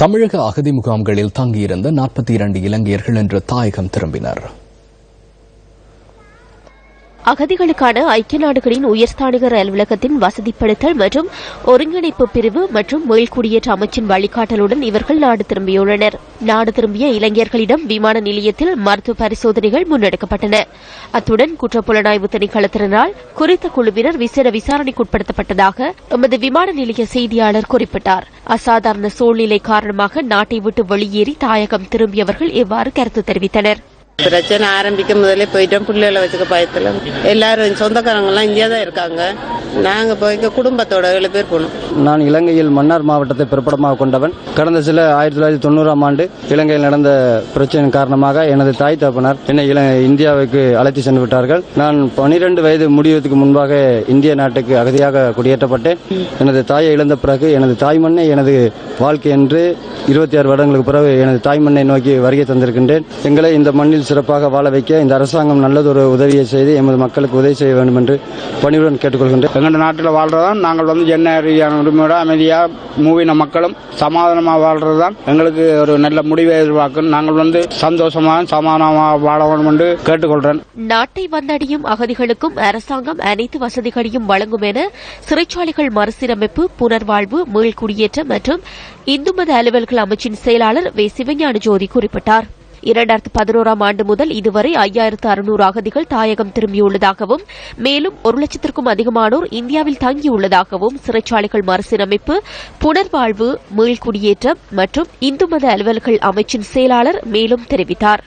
தமிழக அகதி முகாம்களில் தங்கியிருந்த நாற்பத்தி இரண்டு இலங்கையர்கள் இன்று தாயகம் திரும்பினர். அகதிகளுக்கான ஐக்கிய நாடுகளின் உயர்ஸ்தானிகர் அலுவலகத்தின் வசதிப்படுத்தல் மற்றும் ஒருங்கிணைப்பு பிரிவு மற்றும் மீள்குடியேற்ற அமைச்சின் வழிகாட்டலுடன் இவர்கள் நாடு திரும்பியுள்ளனர். நாடு திரும்பிய இளைஞர்களிடம் விமான நிலையத்தில் மருத்துவ பரிசோதனைகள் முன்னெடுக்கப்பட்டன. அத்துடன் குற்றப்புலனாய்வு திணைக்களத்தினரால் குறித்த குழுவினர் விசேட விசாரணைக்குட்படுத்தப்பட்டதாக எமது விமான நிலைய செய்தியாளர் குறிப்பிட்டார். அசாதாரண சூழ்நிலை காரணமாக நாட்டை விட்டு வெளியேறி தாயகம் திரும்பியவர்கள் இவ்வாறு கருத்து தெரிவித்தனர். பிரச்சனை ஆரம்பிக்கும் முதலே போயிட்டோம் பிள்ளைகளை வச்சுக்க பயத்துல. எல்லாரும் சொந்தக்காரங்க எல்லாம் இந்தியா தான் இருக்காங்க. நாங்கள் இப்போ போய்க்க குடும்பத்தோட ஏழு பேர் போனோம். நான் இலங்கையில் மன்னார் மாவட்டத்தை பிறப்படமாக கொண்டவன். கடந்த சில ஆயிரத்தி தொள்ளாயிரத்தி தொண்ணூறாம் ஆண்டு இலங்கையில் நடந்த பிரச்சனை காரணமாக எனது தாய் தகப்பனார் என்னை இந்தியாவுக்கு அழைத்து சென்று விட்டார்கள். நான் பனிரெண்டு வயது முடிவதற்கு முன்பாக இந்திய நாட்டுக்கு அகதியாக குடியேற்றப்பட்டேன். எனது தாயை இழந்த பிறகு எனது தாய் மண்ணை எனது வாழ்க்கை என்று இருபத்தி ஆறு வருடங்களுக்கு பிறகு எனது தாய் மண்ணை நோக்கி வருகை தந்திருக்கின்றேன். எங்களை இந்த மண்ணில் சிறப்பாக வாழ வைக்க இந்த அரசாங்கம் நல்லதொரு உதவியை செய்து எமது மக்களுக்கு உதவி செய்ய வேண்டும் என்று பணிவுடன் கேட்டுக்கொள்கின்றேன். எங்கள் நாட்டில் வாழ்றதான் நாங்கள் வந்து என்ன ரீதியான உரிமையோட அமைதியாக மூவின மக்களும் சமாதானமாக வாழ்கிறது தான் எங்களுக்கு ஒரு நல்ல முடிவை எதிர்பார்க்கும். நாங்கள் வந்து சந்தோஷமாக சமாதானமாக வாழ வேண்டும் என்று கேட்டுக்கொள்கிறேன் நாட்டை வந்தடையும் அகதிகளுக்கும் அரசாங்கம் அனைத்து வசதிகளையும் வழங்கும் என சிறைச்சாலைகள் மறுசீரமைப்பு புனர்வாழ்வு மீள்குடியேற்றம் மற்றும் இந்து மத அலுவல்கள் அமைச்சின் செயலாளர் வே. சிவஞான ஜோதி குறிப்பிட்டார். இரண்டாயிரத்து பதினோராம் ஆண்டு முதல் இதுவரை ஐயாயிரத்து அறுநூறு அகதிகள் தாயகம் திரும்பியுள்ளதாகவும் மேலும் ஒரு லட்சத்திற்கும் அதிகமானோர் இந்தியாவில் தங்கியுள்ளதாகவும் சிறைச்சாலைகள் மறுசீரமைப்பு புனர்வாழ்வு மீள்குடியேற்றம் மற்றும் இந்து மத அலுவல்கள் அமைச்சின் செயலாளர் மேலும் தெரிவித்தார்.